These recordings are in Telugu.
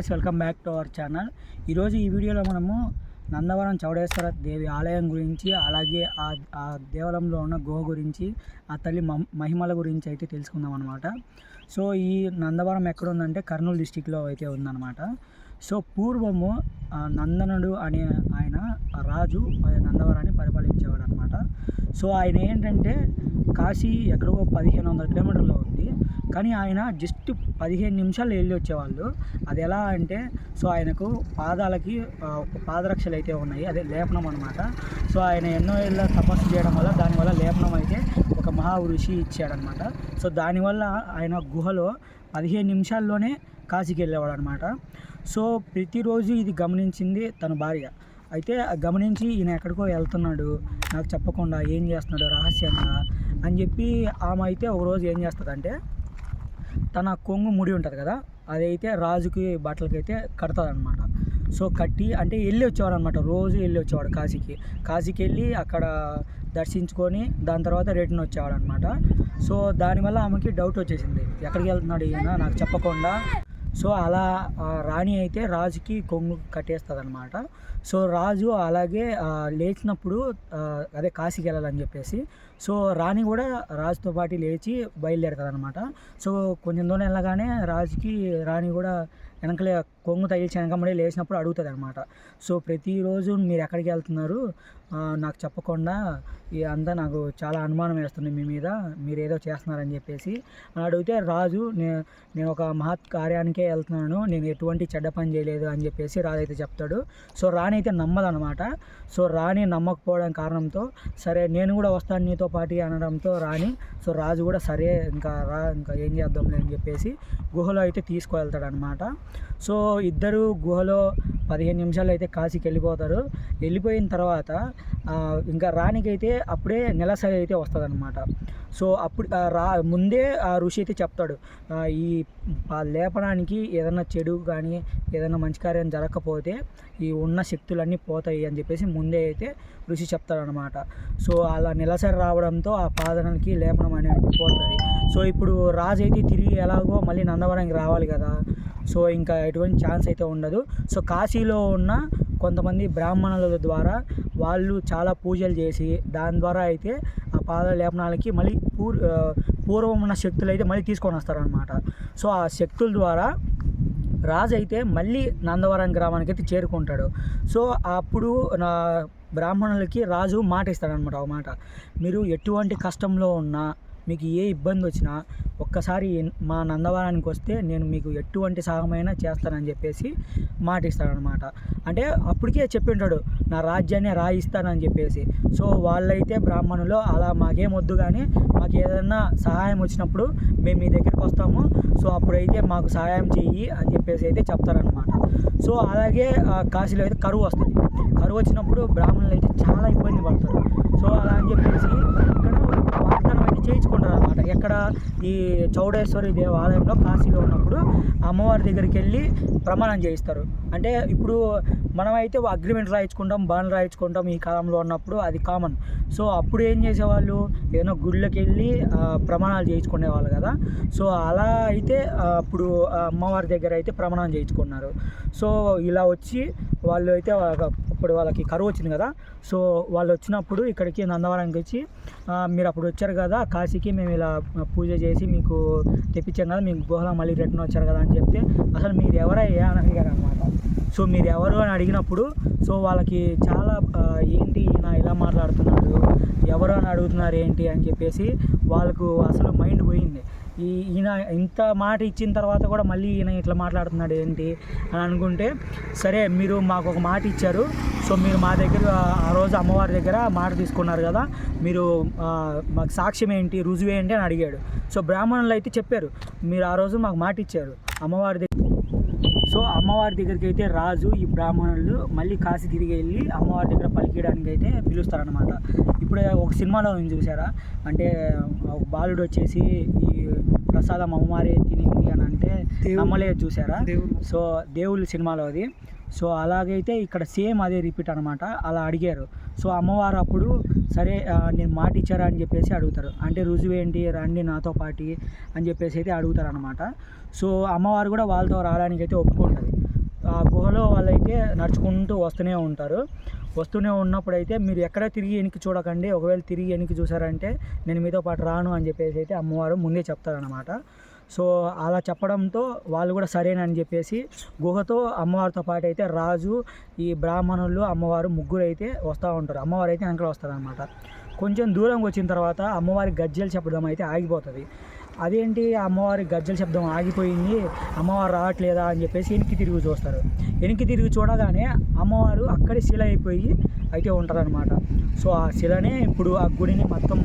Guys welcome back to our channel ఈరోజు ఈ వీడియోలో మనము నందవరం చౌడేశ్వర దేవి ఆలయం గురించి అలాగే ఆ ఆ దేవాలయంలో ఉన్న గోహ గురించి ఆ తల్లి మహిమల గురించి అయితే తెలుసుకుందాం అనమాట సో ఈ నందవరం ఎక్కడ ఉందంటే కర్నూలు డిస్టిక్లో అయితే ఉందన్నమాట. సో పూర్వము నందనుడు అనే ఆయన రాజు నందవరాన్ని పరిపాలించేవాడు అనమాట సో ఆయన ఏంటంటే కాశీ ఎక్కడో పదిహేను వందల కిలోమీటర్లో ఉంది. కానీ ఆయన జస్ట్ పదిహేను నిమిషాలు వెళ్ళి వచ్చేవాళ్ళు. అది ఎలా అంటే సో ఆయనకు పాదాలకి పాదరక్షలు అయితే ఉన్నాయి. అదే లేపనం అనమాట సో ఆయన ఎన్నో ఏళ్ళ తపస్సు చేయడం వల్ల దానివల్ల లేపనం అయితే ఒక మహా ఋషి ఇచ్చాడనమాట. సో దానివల్ల ఆయన గుహలో పదిహేను నిమిషాల్లోనే కాశీకి వెళ్ళేవాడు అనమాట సో ప్రతిరోజు ఇది గమనించింది తన భార్య. అయితే గమనించి ఈయన ఎక్కడికో వెళ్తున్నాడు నాకు చెప్పకుండా ఏం చేస్తున్నాడు రహస్యంగా అని చెప్పి ఆమె అయితే ఒక రోజు ఏం చేస్తుందంటే తన కొంగు ముడి ఉంటుంది కదా అదైతే రాజుకి బట్టలకైతే కడతాదనమాట. సో కట్టి అంటే వెళ్ళి వచ్చేవాడు అనమాట రోజు వెళ్ళి వచ్చేవాడు కాశీకి. కాశీకి వెళ్ళి అక్కడ దర్శించుకొని దాని తర్వాత రిటర్న్ వచ్చేవాడు అనమాట సో దానివల్ల ఆమెకి డౌట్ వచ్చేసింది. ఎక్కడికి వెళ్తున్నాడు ఈయన? నాకు చెప్పకుండా. సో అలా రాణి అయితే రాజుకి కొంగు కట్టేస్తుంది అనమాట సో రాజు అలాగే లేచినప్పుడు అదే కాశీకి వెళ్ళాలని చెప్పేసి సో రాణి కూడా రాజుతో పాటు లేచి బయలుదేరుతుంది అనమాట సో కొంచెం దూరం వెళ్ళగానే రాజుకి రాణి కూడా వెనకలే కొంగు తగిలిచి వెనకమ్మడే లేచినప్పుడు అడుగుతుంది అనమాట సో ప్రతిరోజు మీరు ఎక్కడికి వెళ్తున్నారు? నాకు చెప్పకుండా ఈ అంతా నాకు చాలా అనుమానం వేస్తుంది మీ మీద. మీరు ఏదో చేస్తున్నారని చెప్పేసి. అని అడిగితే రాజు నే నేను ఒక మహత్ కార్యానికే వెళ్తున్నాను. నేను ఎటువంటి చెడ్డ పని చేయలేదు అని చెప్పేసి రాజు అయితే చెప్తాడు. సో రాణి అయితే నమ్మదనమాట సో రాణి నమ్మకపోవడం కారణంతో సరే నేను కూడా వస్తాను నీతో పాటు అనడంతో రాణి సో రాజు కూడా సరే ఇంకా రా ఇంకా ఏం చేద్దాంలే అని చెప్పేసి గుహలో అయితే తీసుకువెళ్తాడనమాట సో ఇద్దరు గుహలో పదిహేను నిమిషాలు అయితే కాశీకి వెళ్ళిపోతారు. వెళ్ళిపోయిన తర్వాత ఇంకా రాణికైతే అప్పుడే నెలసరి అయితే వస్తుంది అనమాట సో అప్పుడు ఆ రా ముందే ఆ ఋషి అయితే చెప్తాడు ఈ ఆ లేపడానికి ఏదైనా చెడు కానీ ఏదైనా మంచి కార్యం జరగకపోతే ఈ ఉన్న శక్తులన్నీ పోతాయి అని చెప్పేసి ముందే అయితే ఋషి చెప్తాడనమాట సో అలా నెలసరి రావడంతో ఆ పాదనకి లేపనం అనేది పోతుంది. సో ఇప్పుడు రాజు అయితే తిరిగి ఎలాగో మళ్ళీ నందవరానికి రావాలి కదా సో ఇంకా ఎటువంటి ఛాన్స్ అయితే ఉండదు. సో కాశీలో ఉన్న కొంతమంది బ్రాహ్మణుల ద్వారా వాళ్ళు చాలా పూజలు చేసి దాని ద్వారా అయితే ఆ పాద లేపనాలకి మళ్ళీ పూర్ పూర్వం ఉన్న శక్తులు అయితే మళ్ళీ తీసుకొని వస్తారనమాట సో ఆ శక్తుల ద్వారా రాజు అయితే మళ్ళీ నందవరం గ్రామానికి అయితే చేరుకుంటాడు. సో అప్పుడు నా బ్రాహ్మణులకి రాజు మాట ఇస్తాడనమాట ఒక మాట. మీరు ఎటువంటి కష్టంలో ఉన్నా మీకు ఏ ఇబ్బంది వచ్చినా ఒక్కసారి మా నందవరానికి వస్తే నేను మీకు ఎటువంటి సహాయమైనా చేస్తానని చెప్పేసి మాట ఇస్తాడనమాట అంటే అప్పటికే చెప్పింటాడు నా రాజ్యాన్ని రాయిస్తానని చెప్పేసి. సో వాళ్ళైతే బ్రాహ్మణులు అలా మాకేం వద్దు కానీ మాకు ఏదైనా సహాయం వచ్చినప్పుడు మేము మీ దగ్గరికి వస్తాము. సో అప్పుడైతే మాకు సహాయం చెయ్యి అని చెప్పేసి అయితే చెప్తారనమాట. సో అలాగే కాశీలో అయితే కరువు వస్తుంది. కరువు వచ్చినప్పుడు బ్రాహ్మణులు అయితే చాలా ఇబ్బంది పడతారు. సో అలా అని చెప్పేసి ఇక్కడ వాగ్దానం అయితే చేయించుకుంటారు అనమాట ఎక్కడ ఈ చౌడేశ్వరి దేవాలయంలో కాశీలో ఉన్నప్పుడు అమ్మవారి దగ్గరికి వెళ్ళి ప్రమాణం చేయిస్తారు. అంటే ఇప్పుడు మనమైతే అగ్రిమెంట్ రాయించుకుంటాం బాండ్ రాయించుకుంటాం ఈ కాలంలో ఉన్నప్పుడు అది కామన్. సో అప్పుడు ఏం చేసేవాళ్ళు? ఏదైనా గుళ్ళకి వెళ్ళి ప్రమాణాలు చేయించుకునేవాళ్ళు కదా. సో అలా అయితే అప్పుడు అమ్మవారి దగ్గర అయితే ప్రమాణం చేయించుకున్నారు. సో ఇలా వచ్చి వాళ్ళు అయితే అప్పుడు ఇప్పుడు వాళ్ళకి కరువు వచ్చింది కదా. సో వాళ్ళు వచ్చినప్పుడు ఇక్కడికి నందవరానికి వచ్చి మీరు అప్పుడు వచ్చారు కదా కాశీకి మేము ఇలా పూజ చేసి మీకు తెప్పించాం కదా మీకు గుహలో మళ్ళీ రిటర్న్ వచ్చారు కదా అని చెప్తే అసలు మీరు ఎవరయ్యా అని అడిగారు అనమాట సో మీరు ఎవరు అని అడిగినప్పుడు సో వాళ్ళకి చాలా ఏంటి ఈయన ఇలా మాట్లాడుతున్నాడు ఎవరు అని అడుగుతున్నారు ఏంటి అని చెప్పేసి వాళ్ళకు అసలు మైండ్ పోయింది. ఈ ఈయన ఇంత మాట ఇచ్చిన తర్వాత కూడా మళ్ళీ ఈయన ఇట్లా మాట్లాడుతున్నాడు ఏంటి అని అనుకుంటే సరే మీరు మాకు ఒక మాట ఇచ్చారు. సో మీరు మా దగ్గర ఆ రోజు అమ్మవారి దగ్గర మాట తీసుకున్నారు కదా మీరు మాకు సాక్ష్యం ఏంటి రుజువు ఏంటి అని అడిగాడు. సో బ్రాహ్మణులు అయితే చెప్పారు మీరు ఆ రోజు మాకు మాట ఇచ్చారు. అమ్మవారి దగ్గర సో అమ్మవారి దగ్గరికి అయితే రాజు ఈ బ్రాహ్మణులు మళ్ళీ కాశీ తిరిగి వెళ్ళి అమ్మవారి దగ్గర పలికియడానికి అయితే పిలుస్తారనమాట ఇప్పుడు ఒక సినిమాలో ఉంది చూసారా అంటే ఒక బాలుడు వచ్చేసి ఈ ప్రసాదం అమ్మవారే తినింది అని అంటే దేవుడు. నమ్మలేదు చూసారా. సో దేవుళ్ళు సినిమాలో అది సో అలాగైతే ఇక్కడ సేమ్ అదే రిపీట్ అనమాట అలా అడిగారు. సో అమ్మవారు అప్పుడు సరే నేను మాట ఇచ్చారా అని చెప్పేసి అడుగుతారు. అంటే రుజువు ఏంటి? రండి నాతో పాటి అని చెప్పేసి అయితే అడుగుతారు అనమాట సో అమ్మవారు కూడా వాళ్ళతో రావడానికి అయితే ఒప్పుకుంటుంది గుహలో వాళ్ళైతే నడుచుకుంటూ వస్తూనే ఉంటారు. వస్తూనే ఉన్నప్పుడు అయితే మీరు ఎక్కడ తిరిగి వెనక్కి చూడకండి. ఒకవేళ తిరిగి వెనక్కి చూసారంటే నేను మీతో పాటు రాను అని చెప్పేసి అయితే అమ్మవారు ముందే చెప్తారనమాట సో అలా చెప్పడంతో వాళ్ళు కూడా సరేనని చెప్పేసి గుహతో అమ్మవారితో పాటు అయితే రాజు ఈ బ్రాహ్మణులు అమ్మవారు ముగ్గురు అయితే వస్తూ ఉంటారు. అమ్మవారు అయితే వెనకాల వస్తారనమాట కొంచెం దూరం వచ్చిన తర్వాత అమ్మవారి గజ్జలు చెప్పడం అయితే ఆగిపోతుంది. అదేంటి అమ్మవారి గజ్జల శబ్దం ఆగిపోయింది అమ్మవారు రావట్లేదా అని చెప్పేసి వెనక్కి తిరిగి చూస్తారు. వెనక్కి తిరిగి చూడగానే అమ్మవారు అక్కడే శిల అయిపోయి అయితే ఉంటారనమాట సో ఆ శిలనే ఇప్పుడు ఆ గుడిని మొత్తం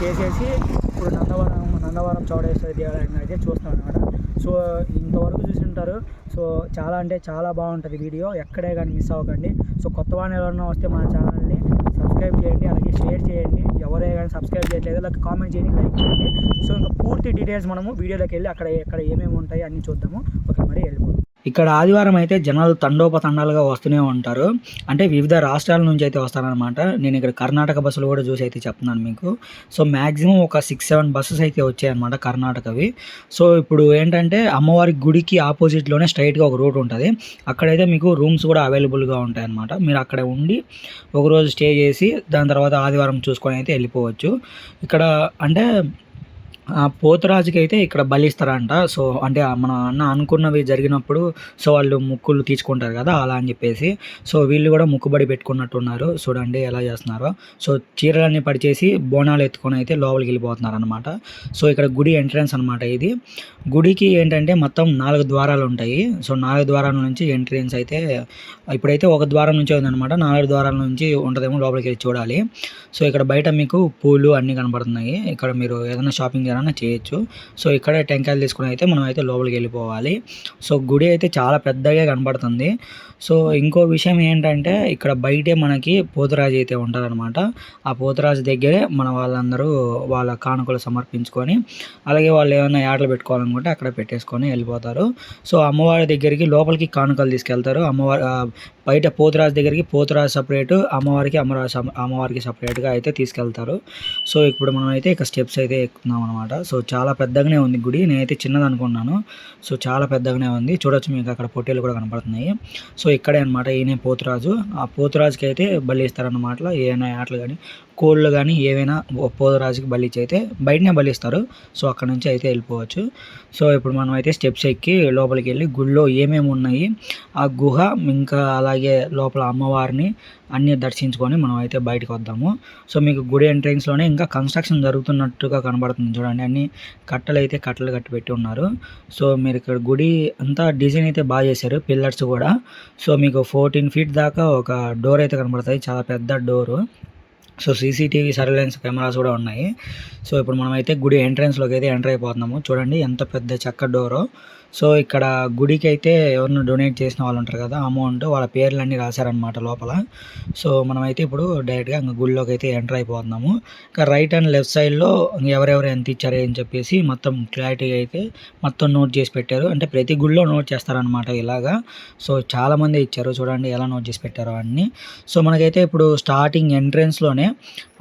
చేసేసి ఇప్పుడు నందవరం నందవరం చౌడేశ్వరి దేవాలయం అయితే చూస్తాం అనమాట సో ఇంతవరకు చూసి ఉంటారు సో చాలా అంటే చాలా బాగుంటుంది వీడియో. ఎక్కడే కానీ మిస్ అవ్వకండి. సో కొత్త వాళ్ళు ఎవరైనా వస్తే మన ఛానల్ని సబ్స్క్రైబ్ చేయండి అలాగే షేర్ చేయండి. ఎవరే కానీ సబ్స్క్రైబ్ చేయట్లేదు లేకపోతే కామెంట్ చేయండి లైక్ చేయండి. సో ఇంకా పూర్తి డీటెయిల్స్ మనము వీడియోలోకి వెళ్ళి అక్కడ ఎక్కడ ఏమేమి ఉంటాయి అన్నీ చూద్దాము. ఓకే మరి వెళ్ళిపోతాం ఇక్కడ ఆదివారం అయితే జనాలు తండోపతండాలుగా వస్తూనే ఉంటారు. అంటే వివిధ రాష్ట్రాల నుంచి అయితే వస్తారనమాట నేను ఇక్కడ కర్ణాటక బస్సులు కూడా చూసి అయితే చెప్తున్నాను మీకు. సో మ్యాక్సిమం ఒక సిక్స్ సెవెన్ బస్సెస్ అయితే వచ్చాయన్నమాట కర్ణాటకవి. సో ఇప్పుడు ఏంటంటే అమ్మవారి గుడికి ఆపోజిట్లోనే స్ట్రైట్గా ఒక రూట్ ఉంటుంది. అక్కడైతే మీకు రూమ్స్ కూడా అవైలబుల్గా ఉంటాయన్నమాట. మీరు అక్కడ ఉండి ఒకరోజు స్టే చేసి దాని తర్వాత ఆదివారం చూసుకొని అయితే వెళ్ళిపోవచ్చు. ఇక్కడ అంటే పోతురాజుకి అయితే ఇక్కడ బలిస్తారంట. సో అంటే మన అన్న అనుకున్నవి జరిగినప్పుడు సో వాళ్ళు ముక్కులు తీసుకుంటారు కదా అలా అని చెప్పేసి. సో వీళ్ళు కూడా ముక్కుబడి పెట్టుకున్నట్టున్నారు. చూడండి ఎలా చేస్తున్నారో. సో చీరలన్నీ పడిచేసి బోనాలు ఎత్తుకొని అయితే లోపలికి వెళ్ళిపోతున్నారు అనమాట సో ఇక్కడ గుడి ఎంట్రన్స్ అనమాట ఇది. గుడికి ఏంటంటే మొత్తం నాలుగు ద్వారాలు ఉంటాయి. సో నాలుగు ద్వారాల నుంచి ఎంట్రన్స్ అయితే ఇప్పుడైతే ఒక ద్వారం నుంచి ఉందన్నమాట. నాలుగు ద్వారాల నుంచి ఉంటుందేమో లోపలికి వెళ్ళి చూడాలి. సో ఇక్కడ బయట మీకు పూలు అన్నీ కనబడుతున్నాయి. ఇక్కడ మీరు ఏదైనా షాపింగ్ చేయాలన్నా చేయొచ్చు. సో ఇక్కడే టెంకాయలు తీసుకుని అయితే మనం అయితే లోపలికి వెళ్ళిపోవాలి. సో గుడి అయితే చాలా పెద్దగా కనబడుతుంది. సో ఇంకో విషయం ఏంటంటే ఇక్కడ బయటే మనకి పోతురాజు అయితే ఉంటారనమాట ఆ పోతురాజు దగ్గరే మన వాళ్ళందరూ వాళ్ళ కానుకలు సమర్పించుకొని అలాగే వాళ్ళు ఏమైనా యాటలు పెట్టుకోవాలనుకుంటే అక్కడ పెట్టేసుకొని వెళ్ళిపోతారు. సో అమ్మవారి దగ్గరికి లోపలికి కానుకలు తీసుకెళ్తారు. అమ్మవారి బయట పోతురాజు దగ్గరికి పోతురాజు సపరేట్ అమ్మవారికి అమ్మరాజు అమ్మవారికి సపరేట్గా అయితే తీసుకెళ్తారు. సో ఇప్పుడు మనం అయితే ఇక స్టెప్స్ అయితే ఎక్కుతున్నాం అనమాట సో చాలా పెద్దగానే ఉంది గుడి. నేనైతే చిన్నది అనుకున్నాను సో చాలా పెద్దగానే ఉంది. చూడొచ్చు మీకు అక్కడ పొట్టేలు కూడా కనపడుతున్నాయి. సో ఇక్కడే అనమాట ఈయనే పోతురాజు. ఆ పోతురాజుకి అయితే బలి ఇస్తారన్నమాట ఏమైనా ఆటలు కానీ కోళ్ళు కానీ ఏవైనా పోదరాజుకి బలిచ్చి బలి అయితే బయటనే బలిస్తారు. సో అక్కడ నుంచి అయితే వెళ్ళిపోవచ్చు. సో ఇప్పుడు మనం అయితే స్టెప్స్ ఎక్కి లోపలికి వెళ్ళి గుడిలో ఏమేమి ఉన్నాయి ఆ గుహ ఇంకా అలాగే లోపల అమ్మవారిని అన్నీ దర్శించుకొని మనం అయితే బయటకు వద్దాము. సో మీకు గుడి ఎంట్రెన్స్లోనే ఇంకా కన్స్ట్రక్షన్ జరుగుతున్నట్టుగా కనబడుతుంది చూడండి. అన్ని కట్టలు అయితే కట్టలు కట్టి పెట్టి ఉన్నారు. సో మీరు ఇక్కడ గుడి అంతా డిజైన్ అయితే బాగా చేశారు పిల్లర్స్ కూడా. సో మీకు ఫోర్టీన్ ఫీట్ దాకా ఒక డోర్ అయితే కనబడుతుంది చాలా పెద్ద door. So CCTV surveillance cameras కూడా ఉన్నాయి. సో ఇప్పుడు మనమైతే గుడి ఎంట్రన్స్లోకి అయితే ఎంటర్ అయిపోతున్నాము. చూడండి ఎంత పెద్ద చెక్క డోరో. సో ఇక్కడ గుడికి అయితే ఎవరిని డొనేట్ చేసిన వాళ్ళు ఉంటారు కదా అమౌంట్ వాళ్ళ పేర్లన్నీ రాశారనమాట లోపల. సో మనమైతే ఇప్పుడు డైరెక్ట్గా ఇంకా గుడిలోకి అయితే ఎంటర్ అయిపోతున్నాము. ఇంకా రైట్ అండ్ లెఫ్ట్ సైడ్లో ఎవరెవరు ఎంత ఇచ్చారు అని చెప్పేసి మొత్తం క్లారిటీగా అయితే మొత్తం నోట్ చేసి పెట్టారు. అంటే ప్రతి గుడిలో నోట్ చేస్తారనమాట ఇలాగా. సో చాలామంది ఇచ్చారు. చూడండి ఎలా నోట్ చేసి పెట్టారో అన్నీ సో మనకైతే ఇప్పుడు స్టార్టింగ్ ఎంట్రెన్స్లోనే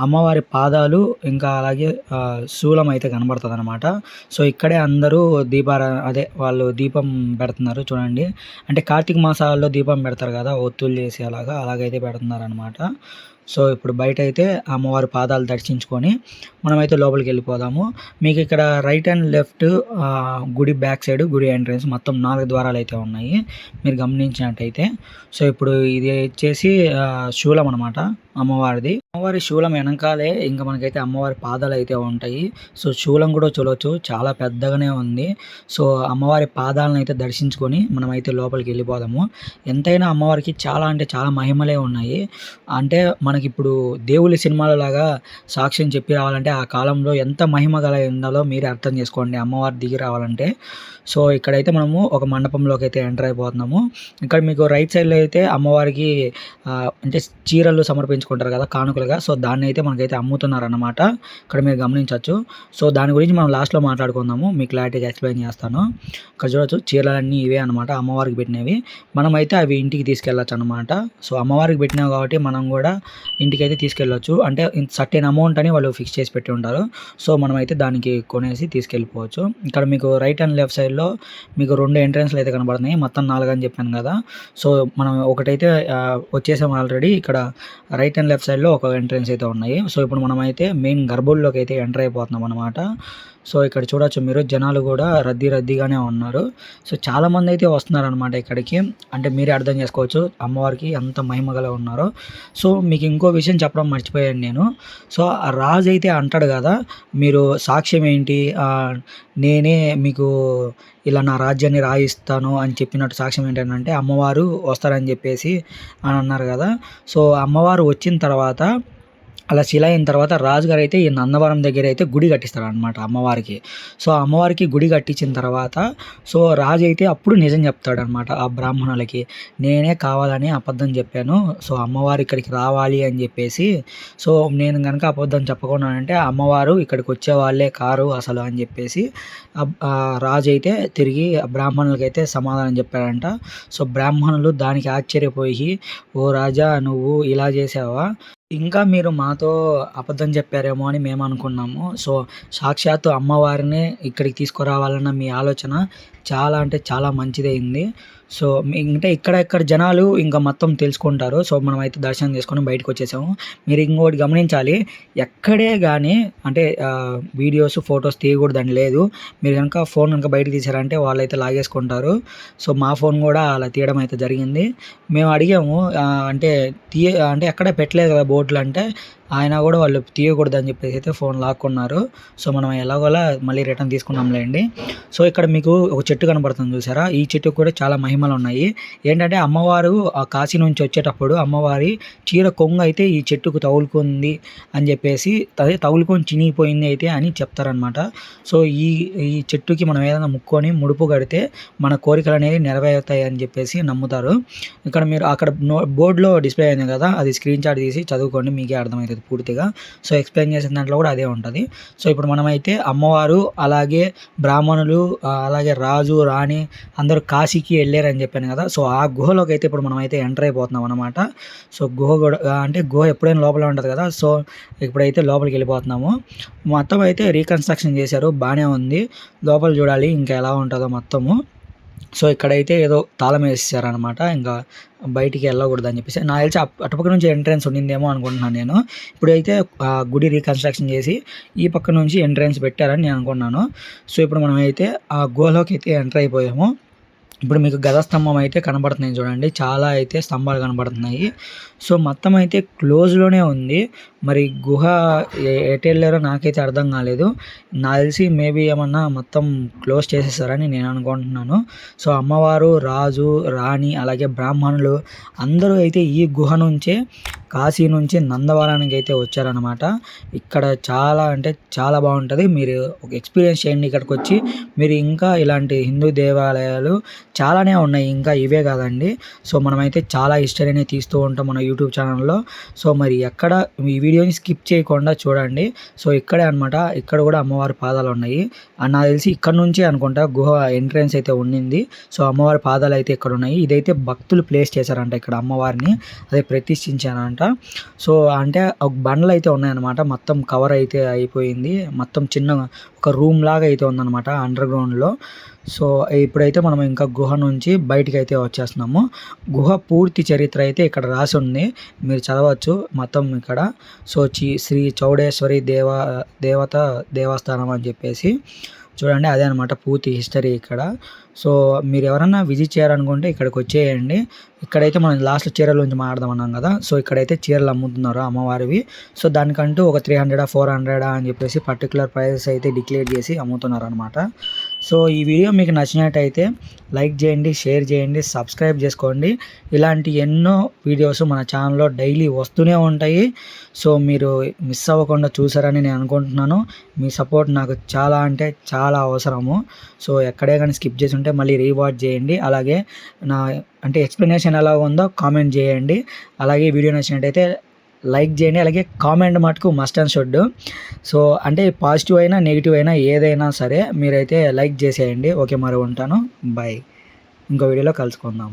అమ్మవారి పాదాలు ఇంకా అలాగే శూలం అయితే కనబడుతుంది అనమాట సో ఇక్కడే అందరూ దీపారా అదే వాళ్ళు వాళ్ళు దీపం పెడుతున్నారు చూడండి. అంటే కార్తీక మాసాల్లో దీపం పెడతారు కదా ఒత్తులు చేసి అలాగా అలాగైతే పెడుతున్నారు అనమాట సో ఇప్పుడు బయట అయితే అమ్మవారి పాదాలు దర్శించుకొని మనమైతే లోపలికి వెళ్ళిపోదాము. మీకు ఇక్కడ రైట్ అండ్ లెఫ్ట్ గుడి బ్యాక్ సైడ్ గుడి ఎంట్రన్స్ మొత్తం నాలుగు ద్వారాలు అయితే ఉన్నాయి. మీరు గమనించినట్టయితే. సో ఇప్పుడు ఇది వచ్చేసి శూలం అనమాట అమ్మవారిది. అమ్మవారి శూలం వెనకాలే ఇంకా మనకైతే అమ్మవారి పాదాలు అయితే ఉంటాయి. సో శూలం కూడా చూడవచ్చు చాలా పెద్దగానే ఉంది. సో అమ్మవారి పాదాలను అయితే దర్శించుకొని మనమైతే లోపలికి వెళ్ళిపోదాము. ఎంతైనా అమ్మవారికి చాలా అంటే చాలా మహిమలే ఉన్నాయి. అంటే మనకి ఇప్పుడు దేవుళ్ళ సినిమాలలాగా సాక్ష్యం చెప్పి రావాలంటే ఆ కాలంలో ఎంత మహిమ గల ఉండాలో మీరే అర్థం చేసుకోండి అమ్మవారి దిగి రావాలంటే. సో ఇక్కడైతే మనము ఒక మండపంలోకి అయితే ఎంటర్ అయిపోతున్నాము. ఇక్కడ మీకు రైట్ సైడ్లో అయితే అమ్మవారికి అంటే చీరలు సమర్పించుకుంటారు కదా కానుకలు స్పెషల్గా సో దాన్ని అయితే మనకైతే అమ్ముతున్నారన్నమాట. ఇక్కడ మీరు గమనించవచ్చు. సో దాని గురించి మనం లాస్ట్లో మాట్లాడుకుందాము. మీకు క్లారిటీగా ఎక్స్ప్లెయిన్ చేస్తాను. ఇక్కడ చూడొచ్చు చీరలన్నీ ఇవే అనమాట అమ్మవారికి పెట్టినవి. మనమైతే అవి ఇంటికి తీసుకెళ్ళచ్చు అనమాట సో అమ్మవారికి పెట్టినావు కాబట్టి మనం కూడా ఇంటికి అయితే తీసుకెళ్ళొచ్చు. అంటే సర్టెన్ అమౌంట్ అని వాళ్ళు ఫిక్స్ చేసి పెట్టి ఉంటారు. సో మనమైతే దానికి కొనేసి తీసుకెళ్ళిపోవచ్చు. ఇక్కడ మీకు రైట్ అండ్ లెఫ్ట్ సైడ్లో మీకు రెండు ఎంట్రన్స్లు అయితే కనబడుతున్నాయి. మొత్తం నాలుగు అని చెప్పాను కదా. సో మనం ఒకటైతే వచ్చేసాం ఆల్రెడీ. ఇక్కడ రైట్ అండ్ లెఫ్ట్ సైడ్లో ఒక ఎంట్రన్స్ అయితే ఉన్నాయి. సో ఇప్పుడు మనమైతే మెయిన్ గర్భుల్లోకి అయితే ఎంటర్ అయిపోతున్నాం అనమాట సో ఇక్కడ చూడొచ్చు మీరు జనాలు కూడా రద్దీ రద్దీగానే ఉన్నారు. సో చాలామంది అయితే వస్తున్నారనమాట ఇక్కడికి. అంటే మీరే అర్థం చేసుకోవచ్చు అమ్మవారికి ఎంత మహిమగల ఉన్నారో. సో మీకు ఇంకో విషయం చెప్పడం మర్చిపోయాను నేను. సో ఆ రాజు అయితే అంటాడు కదా మీరు సాక్ష్యం ఏంటి? నేనే మీకు ఇలా నా రాజ్యాన్ని రాయిస్తాను అని చెప్పినట్టు సాక్ష్యం ఏంటంటే అమ్మవారు వస్తారని చెప్పేసి అని అన్నారు కదా. సో అమ్మవారు వచ్చిన తర్వాత అలా శిల అయిన తర్వాత రాజుగారు అయితే ఈ నందవరం దగ్గర అయితే గుడి కట్టిస్తారు అనమాట అమ్మవారికి. సో అమ్మవారికి గుడి కట్టించిన తర్వాత సో రాజు అయితే అప్పుడు నిజం చెప్తాడనమాట ఆ బ్రాహ్మణులకి నేనే కావాలని అబద్ధం చెప్పాను సో అమ్మవారు ఇక్కడికి రావాలి అని చెప్పేసి సో నేను కనుక అబద్ధం చెప్పకుండానంటే అమ్మవారు ఇక్కడికి వచ్చే వాళ్ళే కారు అసలు అని చెప్పేసి రాజు అయితే తిరిగి బ్రాహ్మణులకి అయితే సమాధానం చెప్పాడంట. సో బ్రాహ్మణులు దానికి ఆశ్చర్యపోయి ఓ రాజా నువ్వు ఇలా చేసావా? ఇంకా మీరు మాతో అబద్ధం చెప్పారేమో అని మేము అనుకున్నాము. సో సాక్షాత్తు అమ్మవారిని ఇక్కడికి తీసుకురావాలన్న మీ ఆలోచన చాలా అంటే చాలా మంచిదైంది. సో అంటే ఇక్కడ ఇక్కడ జనాలు ఇంకా మొత్తం తెలుసుకుంటారు. సో మనం అయితే దర్శనం చేసుకొని బయటకు వచ్చేసాము. మీరు ఇంకోటి గమనించాలి ఎక్కడే కానీ అంటే వీడియోస్ ఫొటోస్ తీయకూడదని లేదు. మీరు కనుక ఫోన్ కనుక బయటకు తీసారంటే వాళ్ళైతే లాగేసుకుంటారు. సో మా ఫోన్ కూడా అలా తీయడం అయితే జరిగింది. మేము అడిగాము అంటే తీయ అంటే ఎక్కడ పెట్టలేదు కదా బోట్లు అంటే ఆయన కూడా వాళ్ళు తీయకూడదు అని చెప్పేసి అయితే ఫోన్ లాక్కున్నారు. సో మనం ఎలాగోలా మళ్ళీ రిటర్న్ తీసుకున్నాంలేండి సో ఇక్కడ మీకు ఒక చెట్టు కనబడుతుంది చూసారా? ఈ చెట్టు కూడా చాలా మహిమలు ఉన్నాయి. ఏంటంటే అమ్మవారు ఆ కాశీ నుంచి వచ్చేటప్పుడు అమ్మవారి చీర కొంగు అయితే ఈ చెట్టుకు తగులుకుంది అని చెప్పేసి అదే తగులుకొని చినిగిపోయింది అయితే అని చెప్తారనమాట సో ఈ ఈ చెట్టుకి మనం ఏదైనా ముక్కొని ముడుపు కడితే మన కోరికలు అనేవి నెరవేరుతాయి అని చెప్పేసి నమ్ముతారు. ఇక్కడ మీరు అక్కడ బోర్డులో డిస్ప్లే అయింది కదా అది స్క్రీన్ షాట్ తీసి చదువుకోండి మీకే అర్థమవుతుంది ఉంటుంది పూర్తిగా. సో ఎక్స్ప్లెయిన్ చేసిన దాంట్లో కూడా అదే ఉంటుంది. సో ఇప్పుడు మనమైతే అమ్మవారు అలాగే బ్రాహ్మణులు అలాగే రాజు రాణి అందరూ కాశీకి వెళ్ళారని చెప్పాను కదా. సో ఆ గుహలోకి అయితే ఇప్పుడు మనమైతే ఎంటర్ అయిపోతున్నాం అనమాట సో గుహ కూడా అంటే గుహ ఎప్పుడైనా లోపల ఉంటుంది కదా. సో ఇప్పుడైతే లోపలికి వెళ్ళిపోతున్నాము. మొత్తం అయితే రీకన్స్ట్రక్షన్ చేశారు. బాగానే ఉంది. లోపల చూడాలి ఇంకా ఎలా ఉంటుందో మొత్తము. సో ఇక్కడైతే ఏదో తాళం వేసేసారనమాట ఇంకా బయటికి వెళ్ళకూడదు అని చెప్పేసి. నాకు తెలిసి అటుపక్క నుంచి ఎంట్రన్స్ ఉండిందేమో అనుకుంటున్నాను నేను. ఇప్పుడైతే ఆ గుడి రీకన్స్ట్రక్షన్ చేసి ఈ పక్క నుంచి ఎంట్రన్స్ పెట్టారని నేను అనుకున్నాను. సో ఇప్పుడు మనం అయితే ఆ గోలోకి అయితే ఎంటర్ అయిపోయాము. ఇప్పుడు మీకు గద స్తంభం అయితే కనబడుతున్నాయి చూడండి. చాలా అయితే స్తంభాలు కనబడుతున్నాయి. సో మొత్తం అయితే క్లోజ్లోనే ఉంది. మరి గుహ ఎటు వెళ్ళారో నాకైతే అర్థం కాలేదు. నాకు తెలిసి మేబీ ఏమన్నా మొత్తం క్లోజ్ చేసేసారని నేను అనుకుంటున్నాను. సో అమ్మవారు రాజు రాణి అలాగే బ్రాహ్మణులు అందరూ అయితే ఈ గుహ నుంచే కాశీ నుంచి నందవరానికి అయితే వచ్చారనమాట ఇక్కడ చాలా అంటే చాలా బాగుంటుంది. మీరు ఒక ఎక్స్పీరియన్స్ చేయండి ఇక్కడికి వచ్చి. మీరు ఇంకా ఇలాంటి హిందూ దేవాలయాలు చాలానే ఉన్నాయి ఇంకా ఇవే కాదండి. సో మనమైతే చాలా హిస్టరీని తీస్తూ ఉంటాం మన యూట్యూబ్ ఛానల్లో సో మరి ఎక్కడ ఈ వీడియోని స్కిప్ చేయకుండా చూడండి. సో ఇక్కడే అనమాట ఇక్కడ కూడా అమ్మవారి పాదాలు ఉన్నాయి. నాకు తెలిసి ఇక్కడ నుంచి అనుకుంటా గుహ ఎంట్రన్స్ అయితే ఉండింది. సో అమ్మవారి పాదాలు అయితే ఇక్కడ ఉన్నాయి. ఇదైతే భక్తులు ప్లేస్ చేశారంట ఇక్కడ అమ్మవారిని. అదే ప్రతిష్ఠించారంట. సో అంటే ఒక బండ్లు అయితే ఉన్నాయన్నమాట. మొత్తం కవర్ అయితే అయిపోయింది. మొత్తం చిన్న ఒక రూమ్ లాగా అయితే ఉందన్నమాట అండర్ గ్రౌండ్లో సో ఇప్పుడైతే మనం ఇంకా గుహ నుంచి బయటికి అయితే వచ్చేస్తున్నాము. గుహ పూర్తి చరిత్ర అయితే ఇక్కడ రాసి ఉంది. మీరు చదవచ్చు మొత్తం ఇక్కడ. సో చి శ్రీ చౌడేశ్వరి దేవ దేవత దేవస్థానం అని చెప్పేసి. చూడండి అదే అనమాట పూర్తి హిస్టరీ ఇక్కడ. సో మీరు ఎవరన్నా విజిట్ చేయాలనుకుంటే ఇక్కడికి వచ్చేయండి. ఇక్కడైతే మనం లాస్ట్ చీరల గురించి మాట్లాడదామన్నాం కదా. సో ఇక్కడైతే చీరలు అమ్ముతున్నారు అమ్మవారివి. సో దానికంటూ ఒక త్రీ హండ్రెడా ఫోర్ హండ్రెడా అని చెప్పేసి పర్టికులర్ ప్రైజెస్ అయితే డిక్లేర్ చేసి అమ్ముతున్నారు అనమాట సో ఈ వీడియో మీకు నచ్చినట్టయితే లైక్ చేయండి షేర్ చేయండి సబ్స్క్రైబ్ చేసుకోండి. ఇలాంటి ఎన్నో వీడియోస్ మన ఛానల్లో డైలీ వస్తూనే ఉంటాయి. సో మీరు మిస్ అవ్వకుండా చూసారని నేను అనుకుంటున్నాను. మీ సపోర్ట్ నాకు చాలా అంటే చాలా అవసరము. సో ఎక్కడే కానీ స్కిప్ చేసి ఉంటే మళ్ళీ రీవాచ్ చేయండి. అలాగే నా అంటే ఎక్స్ప్లెనేషన్ ఎలా ఉందో కామెంట్ చేయండి. అలాగే వీడియో నచ్చినట్టయితే లైక్ చేయండి అలాగే కామెంట్ మటుకు మస్ట్ అండ్ షుడ్. సో అంటే పాజిటివ్ అయినా నెగిటివ్ అయినా ఏదైనా సరే మీరైతే లైక్ చేసేయండి. ఓకే మరి ఉంటాను. బాయ్ ఇంకో వీడియోలో కలుసుకుందాం.